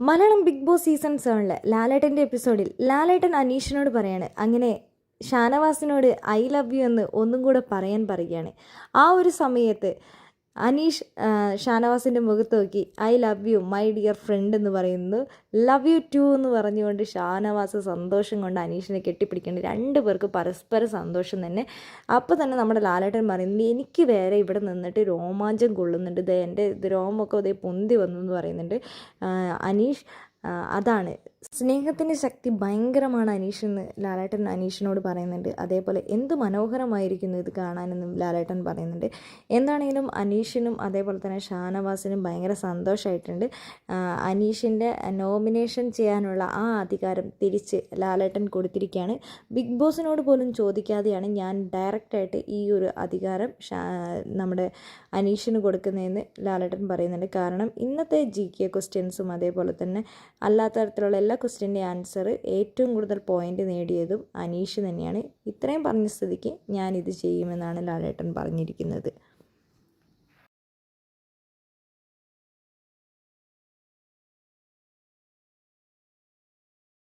Malayalam big boss season സെവനിൽ ലാലേട്ടന്റെ എപ്പിസോഡിൽ ലാലേട്ടൻ അനീഷിനോട് പറയാണ് അങ്ങനെ ഷാനവാസിനോട് ഐ ലവ് യു എന്ന് ഒന്നും കൂടെ പറയാൻ പറയുകയാണ്. ആ ഒരു സമയത്ത് അനീഷ് ഷാനവാസിന്റെ മുഖത്ത് നോക്കി I love you my dear friend എന്ന് പറയുന്നു ലവ് യു ടു എന്ന് പറഞ്ഞുകൊണ്ട് ഷാനവാസ് സന്തോഷം കൊണ്ട് അനീഷിനെ കെട്ടിപ്പിടിക്കേണ്ട രണ്ട് പേർക്ക് പരസ്പര സന്തോഷം തന്നെ. അപ്പോൾ തന്നെ നമ്മുടെ ലാലേട്ടൻ പറയുന്നത് എനിക്ക് വേറെ ഇവിടെ നിന്നിട്ട് രോമാഞ്ചം കൊള്ളുന്നുണ്ട്. ഇത് എന്റെ ഇത് രോമൊക്കെ ഇതേ പൊന്തി വന്നു എന്ന് പറയുന്നുണ്ട്. അനീഷ് അതാണ്. സ്നേഹത്തിന്റെ ശക്തി ഭയങ്കരമാണ് അനീഷ് എന്ന് ലാലേട്ടൻ അനീഷിനോട് പറയുന്നുണ്ട്. അതേപോലെ എന്ത് മനോഹരമായിരിക്കുന്നു ഇത് കാണാനെന്നും ലാലേട്ടൻ പറയുന്നുണ്ട്. എന്താണെങ്കിലും അനീഷിനും അതേപോലെ തന്നെ ഷാനവാസിനും ഭയങ്കര സന്തോഷമായിട്ടുണ്ട്. അനീഷിന്റെ നോമിനേഷൻ ചെയ്യാനുള്ള ആ അധികാരം തിരിച്ച് ലാലേട്ടൻ കൊടുത്തിരിക്കുകയാണ്. ബിഗ് ബോസിനോട് പോലും ചോദിക്കാതെയാണ് ഞാൻ ഡയറക്റ്റായിട്ട് ഈ ഒരു അധികാരം നമ്മുടെ അനീഷിന് കൊടുക്കുന്നതെന്ന് ലാലേട്ടൻ പറയുന്നുണ്ട്. കാരണം ഇന്നത്തെ ജി കെ ക്വസ്റ്റ്യൻസും അതേപോലെ തന്നെ അല്ലാത്ത തരത്തിലുള്ള എല്ലാ ക്വസ്റ്റ്യന്റെ ആൻസർ ഏറ്റവും കൂടുതൽ പോയിന്റ് നേടിയതും അനീഷ് തന്നെയാണ്. ഇത്രയും പറഞ്ഞ സ്ഥിതിക്ക് ഞാനിത് ചെയ്യുമെന്നാണ് ലാലേട്ടൻ പറഞ്ഞിരിക്കുന്നത്.